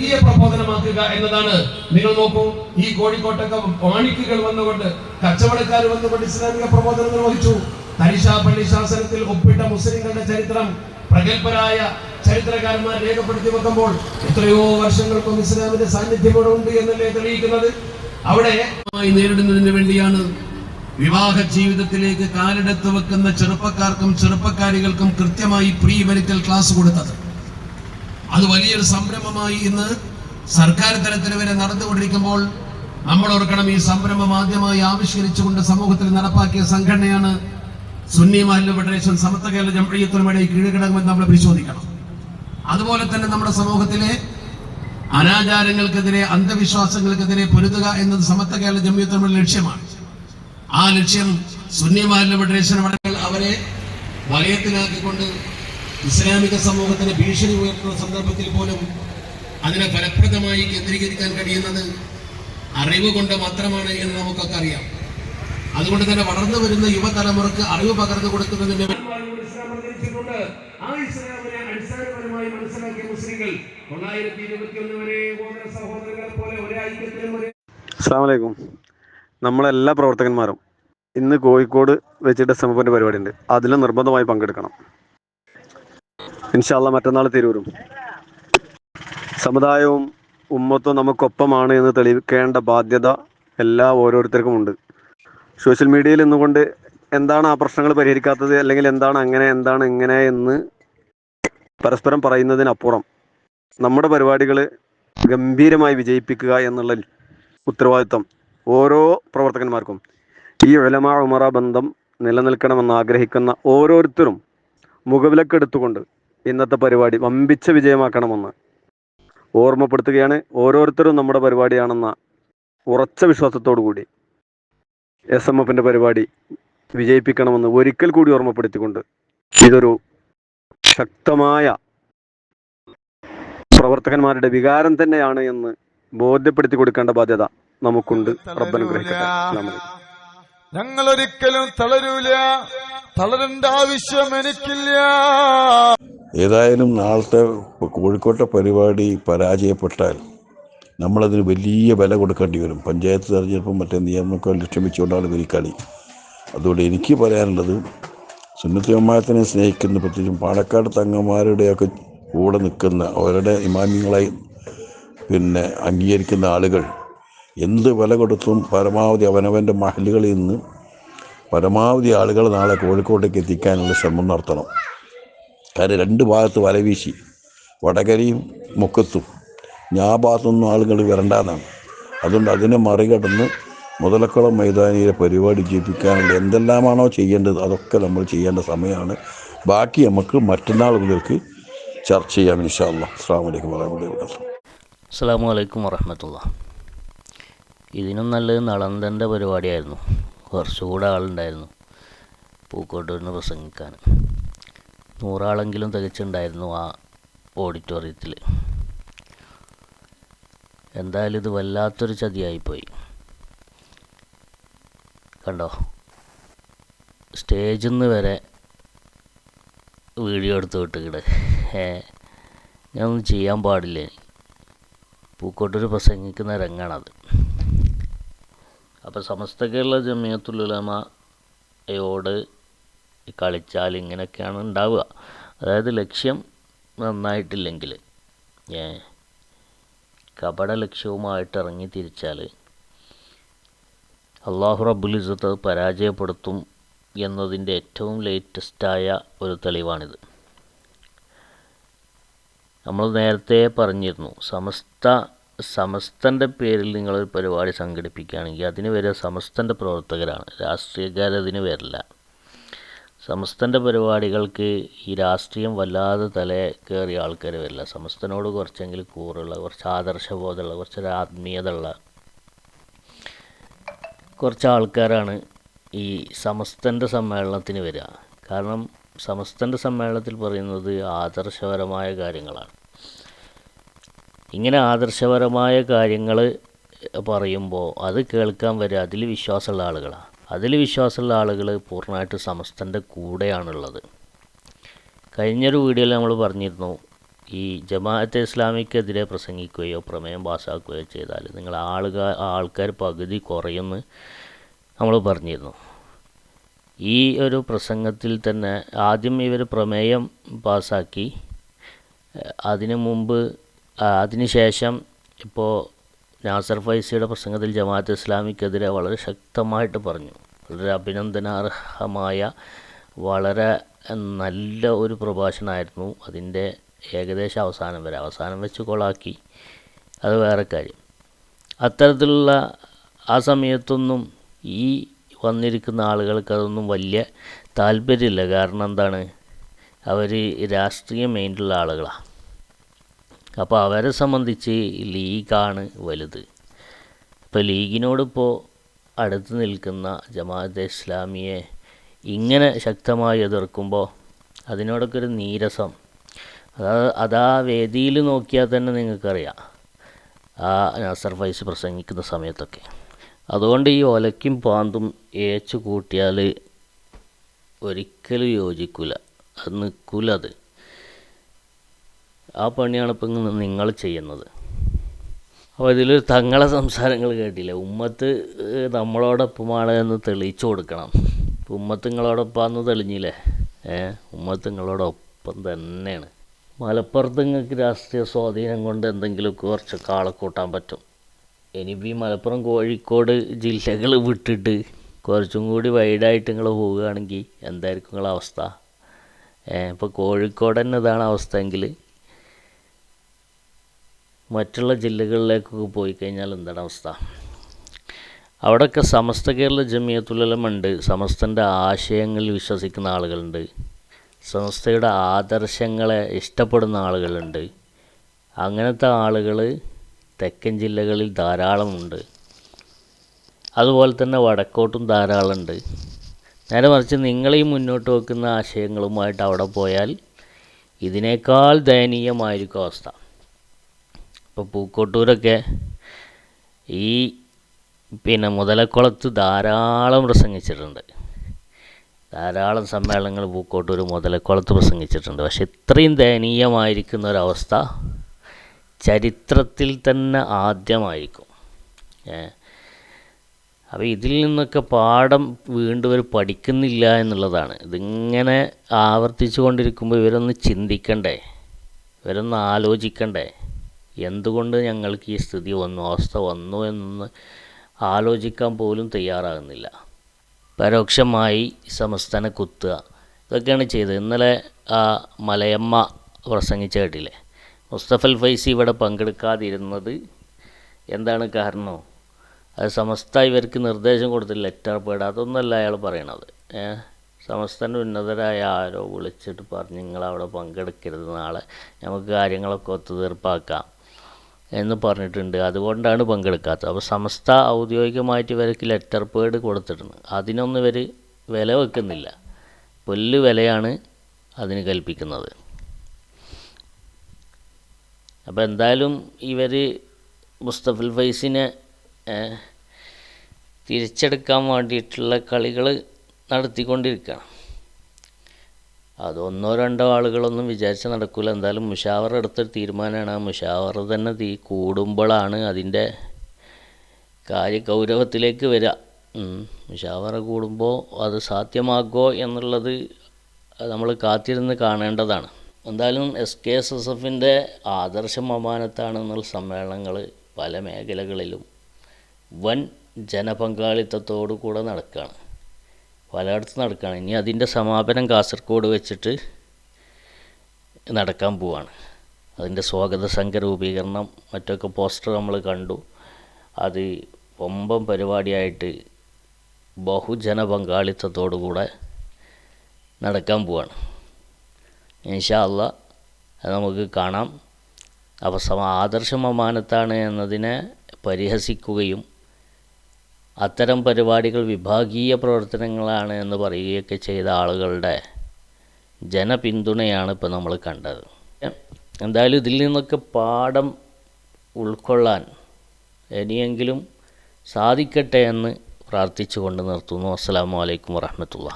വലിയ പ്രബോധനമാക്കുക എന്നതാണ്. നിങ്ങൾ നോക്കൂ ഈ കോഴിക്കോട്ടൊക്കെ വാണിക്കുകൾ വന്നുകൊണ്ട് കച്ചവടക്കാർ വന്നുകൊണ്ട് ഇസ്ലാമിക പ്രബോധനം നിർവഹിച്ചു. തരിശാപ്പള്ളി ശാസനത്തിൽ ഒപ്പിട്ട മുസ്ലിങ്ങളുടെ ചരിത്രം പ്രഗത്ഭരായ ചരിത്രകാരന്മാർ രേഖപ്പെടുത്തി വെക്കുമ്പോൾ എത്രയോ വർഷങ്ങൾക്കും ഇസ്ലാമിന്റെ സാന്നിധ്യം ഇവിടെ ഉണ്ട് എന്നല്ലേ തെളിയിക്കുന്നത്? അവിടെ നേരിടുന്നതിന് വേണ്ടിയാണ് വിവാഹ ജീവിതത്തിലേക്ക് കാലെടുത്ത് വെക്കുന്ന ചെറുപ്പക്കാർക്കും ചെറുപ്പക്കാരികൾക്കും കൃത്യമായി പ്രീ മെഡിക്കൽ ക്ലാസ് കൊടുത്തത്. അത് വലിയൊരു സംരംഭമായി ഇന്ന് സർക്കാർ തലത്തിൽ വരെ നടന്നുകൊണ്ടിരിക്കുമ്പോൾ നമ്മൾ ഓർക്കണം ഈ സംരംഭം ആദ്യമായി ആവിഷ്കരിച്ചുകൊണ്ട് സമൂഹത്തിൽ നടപ്പാക്കിയ സംഘടനയാണ് സുന്നി മഹല്ല ഫെഡറേഷൻ സമത്വ കേരള ജംഇയ്യത്തുലമയുടെ കീഴ്ഘടകമെന്ന് നമ്മൾ പരിശോധിക്കണം. അതുപോലെ തന്നെ നമ്മുടെ സമൂഹത്തിലെ അനാചാരങ്ങൾക്കെതിരെ അന്ധവിശ്വാസങ്ങൾക്കെതിരെ പൊരുതുക എന്നത് സമത്വ കേരള ജംഇയ്യത്തുലമയുടെ ലക്ഷ്യമാണ്. ആ ലക്ഷ്യം സുന്നി മഹല്ല ഫെഡറേഷൻ അവരെ വലയത്തിലാക്കിക്കൊണ്ട് ഇസ്ലാമിക സമൂഹത്തിന് ഭീഷണി ഉയർത്തുന്ന സന്ദർഭത്തിൽ പോലും അതിനെ ഫലപ്രദമായി കേന്ദ്രീകരിക്കാൻ കഴിയുന്നത് അറിവ് കൊണ്ട് മാത്രമാണ് എന്ന് നമുക്കൊക്കെ അറിയാം. അതുകൊണ്ട് തന്നെ വളർന്നു വരുന്ന യുവതലമുറക്ക് അറിവ് പകർന്നു കൊടുക്കുന്നതിന് ഇസ്ലാം നമ്മളെ ആ ഇസ്ലാമിനെ അടിസ്ഥാനപരമായി മനസ്സിലാക്കിയ മുസ്ലിങ്ങൾ തൊള്ളായിരത്തി ഇരുപത്തിയൊന്ന് വരെ സഹോദര സഹോദരങ്ങളെ പോലെ ഒരേ ഐക്യത്തിലും ഒരേ അസ്സാം വലൈക്കും നമ്മളെല്ലാ പ്രവർത്തകന്മാരും ഇന്ന് കോഴിക്കോട് വെച്ചിട്ട് സമൂഹന്റെ പരിപാടി ഉണ്ട് അതിൽ നിർബന്ധമായി പങ്കെടുക്കണം. ഇൻഷാല്ല മറ്റന്നാൾ തിരൂരും. സമുദായവും ഉമ്മത്തും നമുക്കൊപ്പമാണ് എന്ന് തെളിയിക്കേണ്ട ബാധ്യത എല്ലാ ഓരോരുത്തർക്കും ഉണ്ട്. സോഷ്യൽ മീഡിയയിൽ നിന്നുകൊണ്ട് എന്താണ് ആ പ്രശ്നങ്ങൾ പരിഹരിക്കാത്തത്? അല്ലെങ്കിൽ എന്താണ് അങ്ങനെ എന്താണ് ഇങ്ങനെ എന്ന് പരസ്പരം പറയുന്നതിനപ്പുറം നമ്മുടെ പരിപാടികൾ ഗംഭീരമായി വിജയിപ്പിക്കുക എന്നുള്ള ഉത്തരവാദിത്വം ഓരോ പ്രവർത്തകന്മാർക്കും. ഈ ഉലമ ഉമറ ബന്ധം നിലനിൽക്കണമെന്ന് ആഗ്രഹിക്കുന്ന ഓരോരുത്തരും മുഖവിലക്കെടുത്തുകൊണ്ട് ഇന്നത്തെ പരിപാടി വമ്പിച്ച വിജയമാക്കണമെന്ന്. ഓർമ്മപ്പെടുത്തുകയാണ് ഓരോരുത്തരും നമ്മുടെ പരിപാടിയാണെന്ന ഉറച്ച വിശ്വാസത്തോടു കൂടി. എസ് എം എഫിന്റെ പരിപാടി വിജയിപ്പിക്കണമെന്ന് ഒരിക്കൽ കൂടി ഓർമ്മപ്പെടുത്തിക്കൊണ്ട് ഇതൊരു ശക്തമായ പ്രവർത്തകന്മാരുടെ വികാരം തന്നെയാണ് എന്ന് ബോധ്യപ്പെടുത്തി കൊടുക്കേണ്ട ബാധ്യത നമുക്കുണ്ട്. ഞങ്ങൾ ഒരിക്കലും തളരൂല. തളരേണ്ട ആവശ്യം എനിക്കില്ല. ഏതായാലും നാളത്തെ കോഴിക്കോട്ടെ പരിപാടി പരാജയപ്പെട്ടാൽ നമ്മളതിന് വലിയ വില കൊടുക്കേണ്ടി വരും. പഞ്ചായത്ത് തെരഞ്ഞെടുപ്പും മറ്റേ നിയമമൊക്കെ ലക്ഷ്യം വെച്ചുകൊണ്ടാണ് ഇവർ കളി. അതുകൊണ്ട് എനിക്ക് പറയാനുള്ളത് സുന്നത്തി സ്നേഹിക്കുന്ന പ്രത്യേകിച്ചും പാലക്കാട് തങ്ങന്മാരുടെയൊക്കെ കൂടെ നിൽക്കുന്ന അവരുടെ ഇമാമിങ്ങളായി പിന്നെ അംഗീകരിക്കുന്ന ആളുകൾ എന്ത് വില കൊടുത്തും പരമാവധി അവനവന്റെ മഹലുകളിൽ നിന്ന് പരമാവധി ആളുകൾ നാളെ കോഴിക്കോട്ടേക്ക് എത്തിക്കാനുള്ള ശ്രമം നടത്തണം. കാരണം രണ്ട് ഭാഗത്ത് വലവീശി വടകരയും മുക്കത്തും. ഞാൻ ഭാഗത്തൊന്നും ആളുകൾ വരണ്ടെന്നാണ്. അതുകൊണ്ട് അതിനെ മറികടന്ന് മുതലക്കുളം മൈതാനിയിലെ പരിപാടി ജയിപ്പിക്കാനുള്ള എന്തെല്ലാമാണോ ചെയ്യേണ്ടത് അതൊക്കെ നമ്മൾ ചെയ്യേണ്ട സമയമാണ്. ബാക്കി നമുക്ക് മറ്റന്നാൾ മുതൽക്ക് ചർച്ച ചെയ്യാം ഇൻഷാല്ല അസ്സാം വലൈക്കും വരഹമുല്ലാ അസ്സാം വലൈക്കും വറഹമത്തുള്ള ഇതിനും നല്ലത് നളന്തന്റെ പരിപാടിയായിരുന്നു. കുറച്ചുകൂടെ ആളുണ്ടായിരുന്നു. പൂക്കോട്ടൂരിന് പ്രസംഗിക്കാൻ നൂറാളെങ്കിലും തികച്ചുണ്ടായിരുന്നു ആ ഓഡിറ്റോറിയത്തിൽ എന്തായാലും ഇത് വല്ലാത്തൊരു ചതിയായിപ്പോയി. കണ്ടോ? സ്റ്റേജിൽ നിന്ന് വരെ വീഡിയോ എടുത്ത് വിട്ടുകിട് ഞാനൊന്നും ചെയ്യാൻ പാടില്ലേ? പൂക്കോട്ടൂർ പ്രസംഗിക്കുന്ന രംഗാണത്. അപ്പോൾ സമസ്ത കേരള ജമിയത്തുലമയോട് കളിച്ചാൽ ഇങ്ങനെയൊക്കെയാണ് ഉണ്ടാവുക. അതായത് ലക്ഷ്യം നന്നായിട്ടില്ലെങ്കിൽ ഏ കപട ലക്ഷ്യവുമായിട്ട് ഇറങ്ങി തിരിച്ചാൽ അള്ളാഹു റബ്ബുൽ ഇസ്സത്ത് പരാജയപ്പെടുത്തും എന്നതിന്റെ ഏറ്റവും ലേറ്റസ്റ്റായ ഒരു തെളിവാണിത്. നമ്മൾ നേരത്തെ പറഞ്ഞിരുന്നു സമസ്ത സമസ്തന്റെ പേരിൽ നിങ്ങളൊരു പരിപാടി സംഘടിപ്പിക്കുകയാണെങ്കിൽ അതിന് വരെ സമസ്തന്റെ പ്രവർത്തകരാണ്. രാഷ്ട്രീയക്കാരതിന് വരില്ല. സമസ്തന്റെ പരിപാടികൾക്ക് ഈ രാഷ്ട്രീയം വല്ലാതെ തല കയറിയ ആൾക്കാർ വരില്ല. സമസ്തനോട് കുറച്ചെങ്കിലും കൂറുള്ള കുറച്ച് ആദർശബോധമുള്ള കുറച്ചൊരു ആത്മീയതയുള്ള കുറച്ച് ആൾക്കാരാണ് ഈ സമസ്തന്റെ സമ്മേളനത്തിന് വരിക. കാരണം സമസ്തന്റെ സമ്മേളനത്തിൽ പറയുന്നത് ആദർശപരമായ കാര്യങ്ങളാണ്. ഇങ്ങനെ ആദർശപരമായ കാര്യങ്ങൾ പറയുമ്പോൾ അത് കേൾക്കാൻ വരിക അതിൽ വിശ്വാസമുള്ള ആളുകളാണ്. അതിൽ വിശ്വാസമുള്ള ആളുകൾ പൂർണമായിട്ട് സമസ്തന്റെ കൂടെയാണുള്ളത്. കഴിഞ്ഞൊരു വീഡിയോയിൽ നമ്മൾ പറഞ്ഞിരുന്നു ഈ ജമാഅത്തെ ഇസ്ലാമിക്കെതിരെ പ്രസംഗിക്കുകയോ പ്രമേയം പാസ്സാക്കുകയോ ചെയ്താൽ നിങ്ങൾ ആളുകൾ ആൾക്കാർ പകുതി കുറയുമെന്ന് നമ്മൾ പറഞ്ഞിരുന്നു. ഈ ഒരു പ്രസംഗത്തിൽ തന്നെ ആദ്യം ഇവർ പ്രമേയം പാസ്സാക്കി അതിനു മുമ്പ് അതിനുശേഷം ശേഷം ഇപ്പോൾ നാസർ ഫൈസിയുടെ പ്രസംഗത്തിൽ ജമാഅത്ത് ഇസ്ലാമിക്കെതിരെ വളരെ ശക്തമായിട്ട് പറഞ്ഞു. വളരെ അഭിനന്ദനാർഹമായ വളരെ നല്ല ഒരു പ്രഭാഷണമായിരുന്നു അതിന്റെ ഏകദേശം അവസാനം വരെ. അവസാനം വെച്ച് കൊളാക്കി. അത് വേറെ കാര്യം. അത്തരത്തിലുള്ള ആ സമയത്തൊന്നും ഈ വന്നിരിക്കുന്ന ആളുകൾക്ക് അതൊന്നും വലിയ താല്പര്യമില്ല. കാരണം എന്താണ്? അവർ രാഷ്ട്രീയ മൈൻഡുള്ള ആളുകളാണ് അപ്പോൾ അവരെ സംബന്ധിച്ച് ലീഗാണ് വലുത്. ഇപ്പോൾ ലീഗിനോടിപ്പോൾ അടുത്ത് നിൽക്കുന്ന ജമാഅത്തെ ഇസ്ലാമിയെ ഇങ്ങനെ ശക്തമായി എതിർക്കുമ്പോൾ അതിനോടൊക്കെ ഒരു നീരസം. അതാ അതാ വേദിയിൽ നോക്കിയാൽ തന്നെ നിങ്ങൾക്കറിയാം. ആ നാസർ ഫൈസ് പ്രസംഗിക്കുന്ന സമയത്തൊക്കെ. അതുകൊണ്ട് ഈ ഒലയ്ക്കും പാന്തും ഏച്ചു കൂട്ടിയാൽ ഒരിക്കലും യോജിക്കില്ല അത് നിൽക്കില്ല അത്. ആ പണിയാണ് ഇപ്പം നിങ്ങൾ ചെയ്യുന്നത്. അപ്പോൾ ഇതിൽ തങ്ങളെ സംസാരങ്ങൾ കേട്ടില്ല? ഉമ്മത്ത് നമ്മളോടൊപ്പമാണ് എന്ന് തെളിയിച്ചു കൊടുക്കണം. ഉമ്മത്ത് നിങ്ങളോടൊപ്പമാണെന്ന് തെളിഞ്ഞില്ലേ? ഏ ഉമ്മത്ത് നിങ്ങളോടൊപ്പം തന്നെയാണ്. മലപ്പുറത്ത് നിങ്ങൾക്ക് രാഷ്ട്രീയ സ്വാധീനം കൊണ്ട് എന്തെങ്കിലുമൊക്കെ കുറച്ച് കാളെ കൂട്ടാൻ പറ്റും. ഇനി ഈ മലപ്പുറം കോഴിക്കോട് ജില്ലകൾ വിട്ടിട്ട് കുറച്ചും കൂടി വൈഡായിട്ട് നിങ്ങൾ പോവുകയാണെങ്കിൽ എന്തായിരിക്കും നിങ്ങളെ അവസ്ഥ? ഇപ്പോൾ കോഴിക്കോട് തന്നെ ഇതാണ് അവസ്ഥ എങ്കിൽ മറ്റുള്ള ജില്ലകളിലേക്കൊക്കെ പോയി കഴിഞ്ഞാൽ എന്താണ് അവസ്ഥ? അവിടെയൊക്കെ സമസ്ത കേരള ജമിയത്തുലമുണ്ട് സമസ്തന്റെ ആശയങ്ങളിൽ വിശ്വസിക്കുന്ന ആളുകളുണ്ട്. സമസ്തയുടെ ആദർശങ്ങളെ ഇഷ്ടപ്പെടുന്ന ആളുകളുണ്ട്. അങ്ങനത്തെ ആളുകൾ തെക്കൻ ജില്ലകളിൽ ധാരാളമുണ്ട് അതുപോലെ തന്നെ വടക്കോട്ടും ധാരാളമുണ്ട് നേരെ മറിച്ച് നിങ്ങളീ മുന്നോട്ട് വെക്കുന്ന ആശയങ്ങളുമായിട്ട് അവിടെ പോയാൽ ഇതിനേക്കാൾ ദയനീയമായിരിക്കും അവസ്ഥ. ഇപ്പോൾ പൂക്കോട്ടൂരൊക്കെ ഈ പിന്നെ മുതലക്കുളത്ത് ധാരാളം പ്രസംഗിച്ചിട്ടുണ്ട്. ധാരാളം സമ്മേളനങ്ങൾ പൂക്കോട്ടൂർ മുതലക്കുളത്ത് പ്രസംഗിച്ചിട്ടുണ്ട്. പക്ഷെ ഇത്രയും ദയനീയമായിരിക്കുന്ന ഒരവസ്ഥ ചരിത്രത്തിൽ തന്നെ ആദ്യമായിരിക്കും. അപ്പോൾ ഇതിൽ നിന്നൊക്കെ പാഠം വീണ്ടും ഇവർ പഠിക്കുന്നില്ല എന്നുള്ളതാണ്. ഇതിങ്ങനെ ആവർത്തിച്ചു കൊണ്ടിരിക്കുമ്പോൾ ഇവരൊന്ന് ചിന്തിക്കണ്ടേ? ഇവരൊന്ന് ആലോചിക്കണ്ടേ? എന്തുകൊണ്ട് ഞങ്ങൾക്ക് ഈ സ്ഥിതി വന്നു അവസ്ഥ വന്നു എന്നൊന്ന് ആലോചിക്കാൻ പോലും തയ്യാറാകുന്നില്ല. പരോക്ഷമായി സമസ്തനെ കുത്തുക. ഇതൊക്കെയാണ് ചെയ്തത്. ഇന്നലെ ആ മലയമ്മ പ്രസംഗിച്ച കേട്ടില്ലേ? മുസ്തഫൽ ഫൈസി ഇവിടെ പങ്കെടുക്കാതിരുന്നത് എന്താണ് കാരണം? അത് സമസ്ത ഇവർക്ക് നിർദ്ദേശം കൊടുത്തില്ല. ലെറ്റർ പേഡ് അയാൾ പറയണത്. സമസ്തന്റെ ഉന്നതരായ ആരോ വിളിച്ചിട്ട് പറഞ്ഞു നിങ്ങളവിടെ പങ്കെടുക്കരുത്. നാളെ നമുക്ക് കാര്യങ്ങളൊക്കെ ഒത്തുതീർപ്പാക്കാം. എന്ന് പറഞ്ഞിട്ടുണ്ട്. അതുകൊണ്ടാണ് പങ്കെടുക്കാത്തത്. അപ്പോൾ സംസ്ഥ ഔദ്യോഗികമായിട്ട് ഇവർക്ക് ലെറ്റർ പേഡ് കൊടുത്തിട്ടുണ്ട് അതിനൊന്നും ഇവർ വില വെക്കുന്നില്ല. പുല്ല് വിലയാണ് അതിന് കൽപ്പിക്കുന്നത്. അപ്പോൾ എന്തായാലും ഇവർ മുസ്തഫൽ ഫൈസിനെ തിരിച്ചെടുക്കാൻ വേണ്ടിയിട്ടുള്ള കളികൾ നടത്തിക്കൊണ്ടിരിക്കുകയാണ്. അത് ഒന്നോ രണ്ടോ ആളുകളൊന്നും വിചാരിച്ച് നടക്കില്ല എന്തായാലും മുഷാവറ എടുത്തൊരു തീരുമാനമാണ് ആ മുഷാവർ തന്നെ തീ കൂടുമ്പോഴാണ് അതിന്റെ കാര്യ ഗൗരവത്തിലേക്ക് വരിക. മുഷാവറ കൂടുമ്പോൾ അത് സാധ്യമാകുമോ എന്നുള്ളത് നമ്മൾ കാത്തിരുന്ന് കാണേണ്ടതാണ്. എന്തായാലും എസ് കെ എസ് എസ് എഫിന്റെ ആദർശം അമാനത്താണെന്നുള്ള സമ്മേളനങ്ങൾ പല മേഖലകളിലും വൻ ജനപങ്കാളിത്തത്തോടു കൂടെ നടക്കുകയാണ് പലയിടത്തും നടക്കുകയാണ് ഇനി അതിന്റെ സമാപനം കാസർഗോഡ് വെച്ചിട്ട് നടക്കാൻ പോവാണ്. അതിന്റെ സ്വാഗത സംഘ രൂപീകരണം മറ്റൊക്കെ പോസ്റ്റർ നമ്മൾ കണ്ടു. അത് ഒമ്പം പരിപാടിയായിട്ട് ബഹുജന പങ്കാളിത്തത്തോടുകൂടെ നടക്കാൻ പോവാണ്. ഇൻഷാ അല്ല അത് നമുക്ക് കാണാം. അപ്പോൾ സമ ആദർശം എന്നതിനെ പരിഹസിക്കുകയും അത്തരം പരിപാടികൾ വിഭാഗീയ പ്രവർത്തനങ്ങളാണ് എന്ന് പറയുകയൊക്കെ ചെയ്ത ആളുകളുടെ ജനപിന്തുണയാണ് ഇപ്പോൾ നമ്മൾ കണ്ടത്. എന്തായാലും ഇതിൽ നിന്നൊക്കെ പാഠം ഉൾക്കൊള്ളാൻ ഇനിയെങ്കിലും സാധിക്കട്ടെ എന്ന് പ്രാർത്ഥിച്ചുകൊണ്ട് നിർത്തുന്നു. അസ്സാം വലൈക്കും വറഹമത്തുള്ള